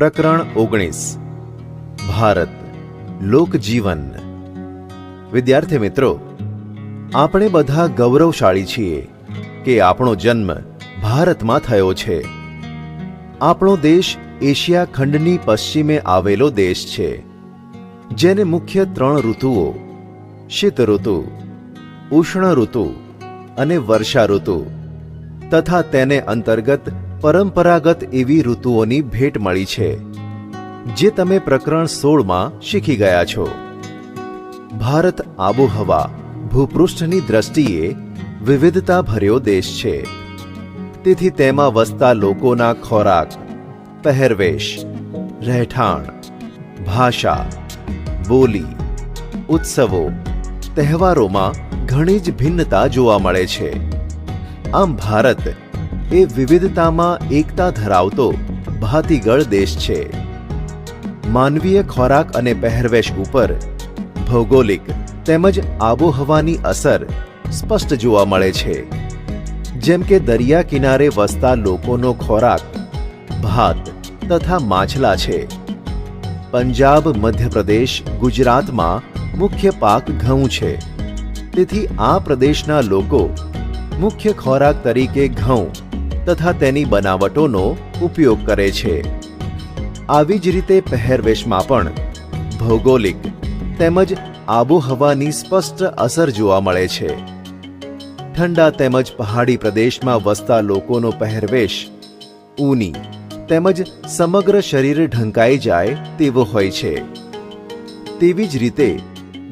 પ્રકરણ ઓગણીસ. ભારત લોકજીવન વિદ્યાર્થી મિત્રો, આપણે બધા ગૌરવશાળી છીએ કે આપણો જન્મ ભારતમાં થયો છે. આપણો દેશ એશિયા ખંડની પશ્ચિમે આવેલો દેશ છે. જેને મુખ્ય ત્રણ ઋતુઓ, શીત ઋતુ, ઉષ્ણ ઋતુ અને વર્ષા ઋતુ તથા તેને અંતર્ગત પરંપરાગત એવી ઋતુઓની ભેટ મળી છે, જે તમે પ્રકરણ સોળમાં શીખી ગયા છો. ભારત આબોહવા ભૂપૃષ્ઠની દ્રષ્ટિએ વિવિધતા ભર્યો દેશ છે. તેથી તેમાં વસતા લોકોના ખોરાક, પહેરવેશ, રહેઠાણ, ભાષા, બોલી, ઉત્સવો, તહેવારોમાં ઘણી જ ભિન્નતા જોવા મળે છે. આમ ભારત એ વિવિધતામાં એકતા ધરાવતો ભાતીગળ દેશ છે. માનવીય ખોરાક અને પહેરવેશ ઉપર ભૌગોલિક તેમજ આબોહવાની અસર સ્પષ્ટ જોવા મળે છે. જેમ કે દરિયા કિનારે વસતા લોકોનો ખોરાક ભાત તથા માછલા છે. પંજાબ, મધ્યપ્રદેશ, ગુજરાતમાં મુખ્ય પાક ઘઉં છે. તેથી આ પ્રદેશના લોકો મુખ્ય ખોરાક તરીકે ઘઉં તથા તેની બનાવટોનો ઉપયોગ કરે છે. આવી જ રીતે પહેરવેશમાં પણ ભૌગોલિક તેમજ આબોહવાની સ્પષ્ટ અસર જોવા મળે છે. ઠંડા તેમજ પહાડી પ્રદેશમાં વસતા લોકોનો પહેરવેશ ઊની તેમજ સમગ્ર શરીર ઢંકાઈ જાય તેવો હોય છે. તેવી જ રીતે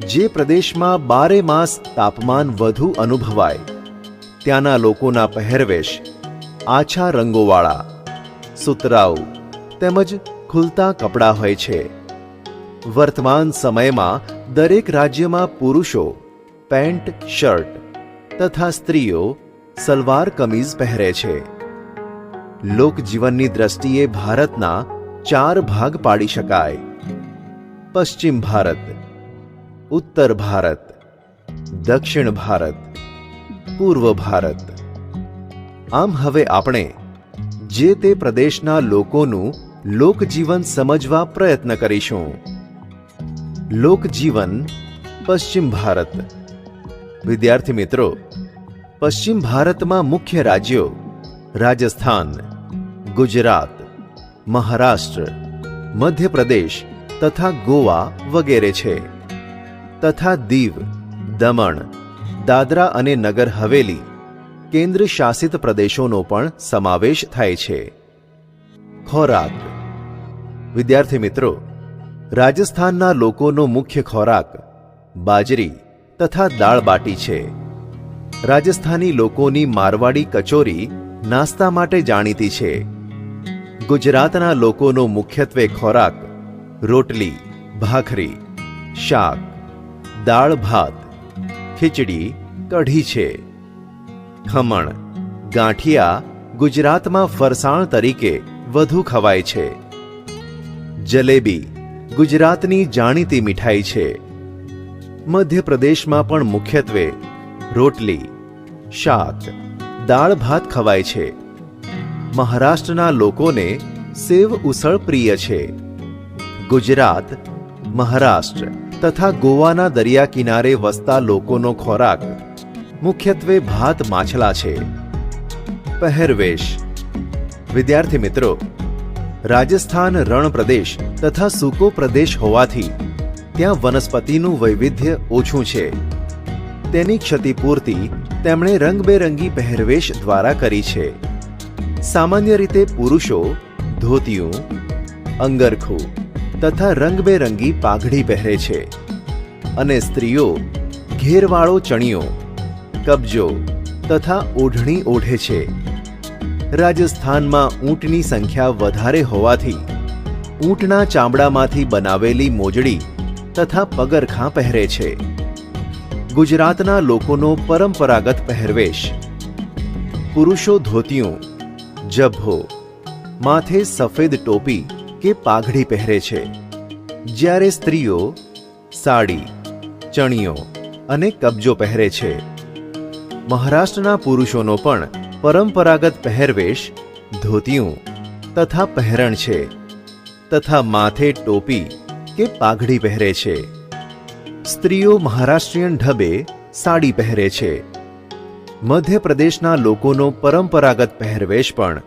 જે પ્રદેશમાં બારે માસ તાપમાન વધુ અનુભવાય, ત્યાંના લોકોના પહેરવેશ આછા રંગોવાળા, સુતરાઉ તેમજ ખુલતા કપડાં હોય છે. વર્તમાન સમયમાં દરેક રાજ્યમાં પુરુષો પેન્ટ, શર્ટ તથા સ્ત્રીઓ સલવાર કમીઝ પહેરે છે. લોકજીવનની દ્રષ્ટિએ ભારતના ચાર ભાગ પાડી શકાય. પશ્ચિમ ભારત, ઉત્તર ભારત, દક્ષિણ ભારત, પૂર્વ ભારત. આમ હવે આપણે જે તે પ્રદેશના લોકોનું લોકજીવન સમજવા પ્રયત્ન કરીશું. લોકજીવન પશ્ચિમ ભારત. વિદ્યાર્થી મિત્રો, પશ્ચિમ ભારતમાં મુખ્ય રાજ્યો રાજસ્થાન, ગુજરાત, મહારાષ્ટ્ર, મધ્યપ્રદેશ તથા ગોવા વગેરે છે. તથા દીવ, દમણ, દાદરા અને નગર હવેલી કેન્દ્ર શાસિત પ્રદેશોનો પણ સમાવેશ થાય છે. ખોરાક. વિદ્યાર્થી મિત્રો, રાજસ્થાનના લોકોનો મુખ્ય ખોરાક બાજરી તથા દાળ બાટી છે. રાજસ્થાની લોકોની મારવાડી કચોરી નાસ્તા માટે જાણીતી છે. ગુજરાતના લોકોનો મુખ્યત્વે ખોરાક રોટલી, ભાખરી, શાક, દાળ ભાત, ખીચડી, કઢી છે. ખમણ, ગાંઠિયા ગુજરાતમાં ફરસાણ તરીકે વધુ ખવાય છે. જલેબી ગુજરાતની જાણીતી મીઠાઈ છે. મધ્યપ્રદેશમાં પણ મુખ્યત્વે રોટલી, શાક, દાળ ભાત ખવાય છે. મહારાષ્ટ્રના લોકોને સેવ ઉસળ પ્રિય છે. ગુજરાત, મહારાષ્ટ્ર તથા ગોવાના દરિયા કિનારે વસતા લોકોનો ખોરાક મુખ્યત્વે ભાત માછલા છે. પહેરવેશ. વિદ્યાર્થી મિત્રો, રાજસ્થાન રણ પ્રદેશ તથા સૂકો પ્રદેશ હોવાથી ત્યાં વનસ્પતિનું વૈવિધ્ય ઓછું છે. તેની ક્ષતિપૂર્તિ તેમણે રંગબેરંગી પહેરવેશ દ્વારા કરી છે. સામાન્ય રીતે પુરુષો ધોતિયું, અંગરખું તથા રંગબેરંગી પાઘડી પહેરે છે અને સ્ત્રીઓ ઘેરવાળો ચણિયો કબજો તથા ઓઢણી ઓઢે છે. રાજસ્થાનમાં ઊંટની સંખ્યા વધારે હોવાથી ઊંટના ચામડામાંથી બનાવેલી મોજડી તથા પગરખાં પહેરે છે. ગુજરાતના લોકોનો પરંપરાગત પહેરવેશ. પુરુષો ધોતિયું, જભ્ભો, માથે સફેદ ટોપી કે પાઘડી પહેરે છે. જ્યારે સ્ત્રીઓ સાડી, ચણિયો અને કબજો પહેરે છે. મહારાષ્ટ્રના પુરુષોનો પણ પરંપરાગત પહેરવેશ, ધોતિયું તથા પહેરણ છે તથા માથે ટોપી કે પાઘડી પહેરે છે. સ્ત્રીઓ મહારાષ્ટ્રીયન ઢબે સાડી પહેરે છે. મધ્યપ્રદેશના લોકોનો પરંપરાગત પહેરવેશ પણ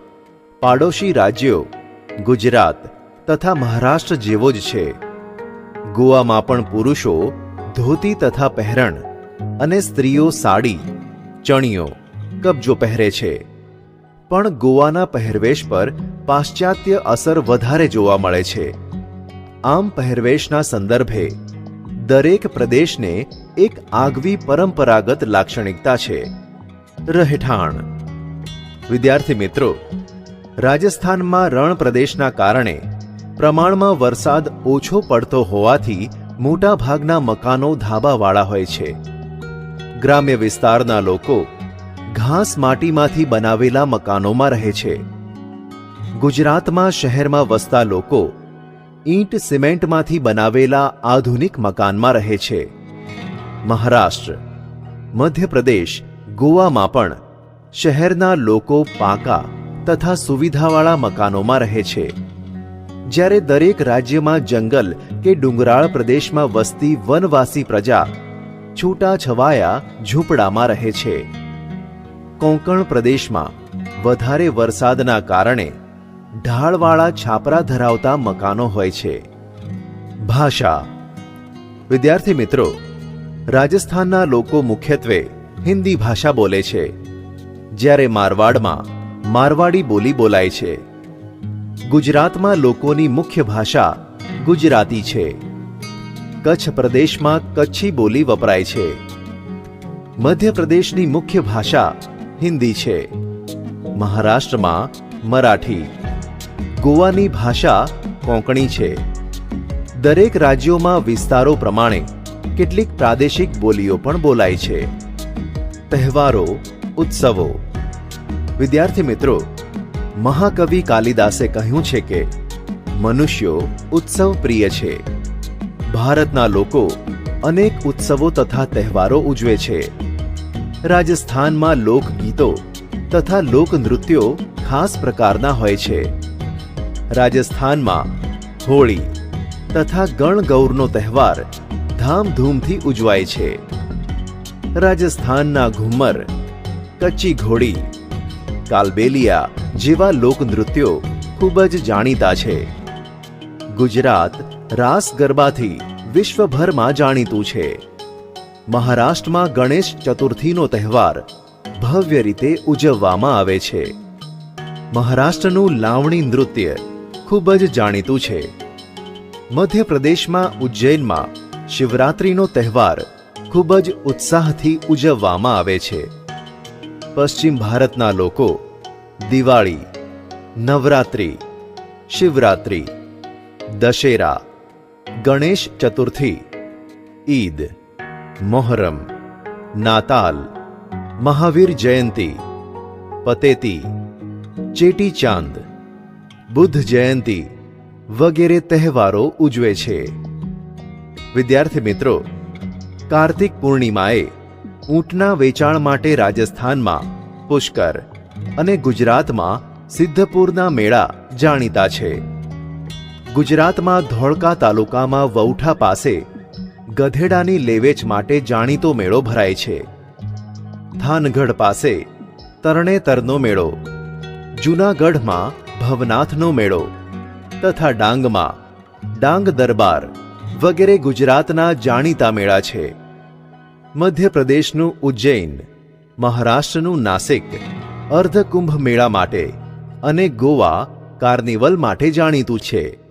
પાડોશી રાજ્યો, ગુજરાત તથા મહારાષ્ટ્ર જેવો જ છે. ગોવામાં પણ પુરુષો ધોતી તથા પહેરણ અને સ્ત્રીઓ સાડી ચણિયો કબજો પહેરે છે. પણ ગોવાના પહેરવેશ પર પાશ્ચાત્ય અસર વધારે જોવા મળે છે. આમ પહેરવેશના સંદર્ભે દરેક પ્રદેશને એક આગવી પરંપરાગત લાક્ષણિકતા છે. રહેઠાણ. વિદ્યાર્થી મિત્રો, રાજસ્થાનમાં રણ પ્રદેશના કારણે પ્રમાણમાં વરસાદ ઓછો પડતો હોવાથી મોટાભાગના મકાનો ધાબાવાળા હોય છે. ગ્રામ્ય વિસ્તારના લોકો ઘાસ માટીમાંથી બનાવેલા મકાનોમાં રહે છે. ગુજરાતમાં શહેરમાં વસતા લોકો ઈંટ સિમેન્ટમાંથી બનાવેલા આધુનિક મકાનમાં રહે છે. મહારાષ્ટ્ર, મધ્યપ્રદેશ, ગોવામાં પણ શહેરના લોકો પાકા તથા સુવિધાવાળા મકાનોમાં રહે છે. જ્યારે દરેક રાજ્યમાં જંગલ કે ડુંગરાળ પ્રદેશમાં વસતી વનવાસી પ્રજા છૂટા છવાયા ઝૂંપડામાં રહે છે. કોંકણ પ્રદેશમાં વધારે વરસાદના કારણે ઢાળવાળા છાપરા ધરાવતા મકાનો હોય છે. ભાષા. વિદ્યાર્થી મિત્રો, રાજસ્થાનના લોકો મુખ્યત્વે હિન્દી ભાષા બોલે છે. જ્યારે મારવાડમાં મારવાડી બોલી બોલાય છે. ગુજરાતમાં લોકોની મુખ્ય ભાષા ગુજરાતી છે. કચ્છ પ્રદેશમાં કચ્છી બોલી વપરાય છે. મધ્યપ્રદેશની મુખ્ય ભાષા હિન્દી છે. મહારાષ્ટ્રમાં મરાઠી. ગોવાની ભાષા કોંકણી છે. દરેક રાજ્યોમાં વિસ્તારો પ્રમાણે કેટલીક પ્રાદેશિક બોલીઓ પણ બોલાય છે. તહેવારો, ઉત્સવો. વિદ્યાર્થી મિત્રો, મહાકવિ કાલિદાસે કહ્યું છે કે મનુષ્યો ઉત્સવ પ્રિય છે. ભારતના લોકો અનેક ઉત્સવો તથા તહેવારો ઉજવે છે. રાજસ્થાનમાં લોકગીતો તથા લોકનૃત્યો ખાસ પ્રકારના હોય છે. રાજસ્થાનમાં હોળી તથા ગણગૌરનો તહેવાર ધામધૂમથી ઉજવાય છે. રાજસ્થાનના ઘુમ્મર, કચ્છી ઘોડી, કાલબેલિયા જેવા લોકનૃત્યો ખૂબ જ જાણીતા છે. ગુજરાત રાસ ગરબાથી વિશ્વભરમાં જાણીતું છે. મહારાષ્ટ્રમાં ગણેશ ચતુર્થીનો તહેવાર ભવ્ય રીતે ઉજવવામાં આવે છે. મહારાષ્ટ્રનું લાવણી નૃત્ય ખૂબ જ જાણીતું છે. મધ્યપ્રદેશમાં ઉજ્જૈનમાં શિવરાત્રિનો તહેવાર ખૂબ જ ઉત્સાહથી ઉજવવામાં આવે છે. પશ્ચિમ ભારતના લોકો દિવાળી, નવરાત્રિ, શિવરાત્રિ, દશેરા ગણેશ ચતુર્થી, ઈદ, મોહરમ, નાતાલ, મહાવીર જયંતી, પતેતી ચેટી ચાંદ બુદ્ધ જયંતી વગેરે તહેવારો ઉજવે છે. વિદ્યાર્થી મિત્રો, કાર્તિક પૂર્ણિમાએ ઊંટના વેચાણ માટે રાજસ્થાનમાં પુષ્કર અને ગુજરાતમાં સિદ્ધપુરના મેળા જાણીતા છે. ગુજરાતમાં ધોળકા તાલુકામાં વૌઠા પાસે ગધેડાની લેવેચ માટે જાણીતો મેળો ભરાય છે. થાનગઢ પાસે તરણેતરનો મેળો, જૂનાગઢમાં ભવનાથનો મેળો તથા ડાંગમાં ડાંગ દરબાર વગેરે ગુજરાતના જાણીતા મેળા છે. મધ્યપ્રદેશનું ઉજ્જૈન, મહારાષ્ટ્રનું નાસિક, અર્ધકુંભ મેળા માટે અને ગોવા કાર્નિવલ માટે જાણીતું છે.